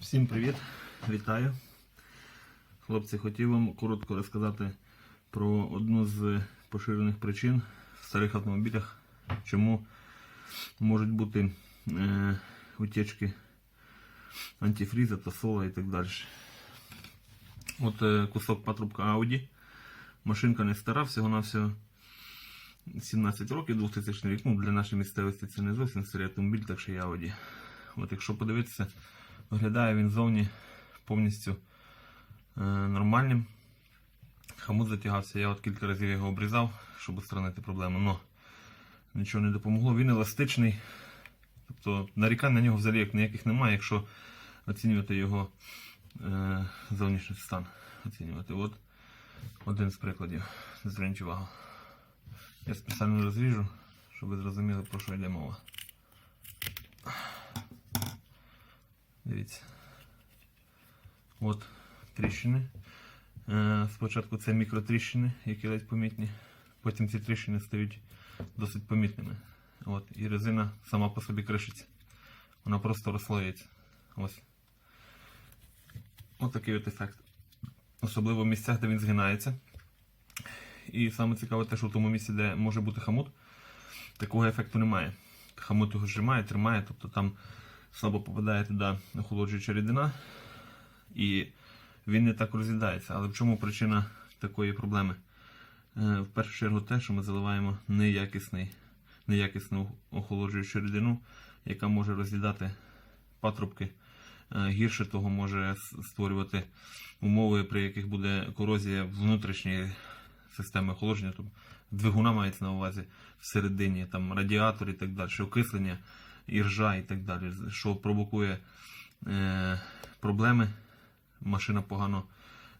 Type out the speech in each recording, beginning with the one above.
Всім привіт, вітаю. Хлопці, хотів вам коротко розказати про одну з поширених причин в старих автомобілях, чому можуть бути е, утечки антифріза, тосола і так далі. От е, кусок патрубка Audi. Машинка не стара, всього-навсього 17 років, 2000 рік. Ну, для нашої місцевості це не зовсім старий автомобіль, так що і Audi. От якщо подивитися, виглядає він зовні повністю е, нормальним. Хамут затягався, я от кілька разів його обрізав, щоб устранити проблему, але нічого не допомогло. Він еластичний. Тобто нарікань на нього взагалі як ніяких немає, якщо оцінювати його е, зовнішній стан. Оцінювати. От один з прикладів. Зверніть увагу. Я спеціально розріжу, щоб ви зрозуміли, про що йде мова. Дивіться. От тріщини. Е, Спочатку це мікротріщини, які ледь помітні. Потім ці тріщини стають досить помітними. От, і резина сама по собі кришиться. Вона просто розслоюється. Ось. Ось такий от ефект. Особливо в місцях, де він згинається. І саме цікаве те, що в тому місці, де може бути хамут, такого ефекту немає. Хамут його зжимає, тримає, тобто там слабо попадає туди охолоджуюча рідина, і він не так роз'їдається. Але в чому причина такої проблеми? Е, В першу чергу те, що ми заливаємо неякісний, неякісну охолоджуючу рідину, яка може роз'їдати патрубки. Е, Гірше того може створювати умови, при яких буде корозія внутрішньої системи охолодження, тобто двигуна мається на увазі всередині, там радіатор і так далі, окислення, іржа і так далі, що провокує е, проблеми. Машина погано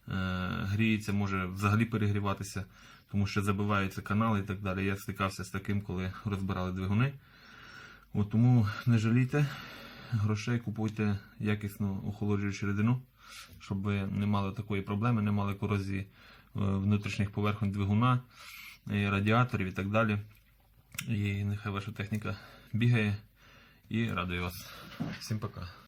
е, гріється, може взагалі перегріватися, тому що забиваються канали і так далі. Я стикався з таким, коли розбирали двигуни. От тому не жалійте грошей, купуйте якісну охолоджуючу рідину, щоб ви не мали такої проблеми, не мали корозії е, внутрішніх поверхонь двигуна, е, радіаторів і так далі. І нехай ваша техніка бігає і радує вас. Всім пока.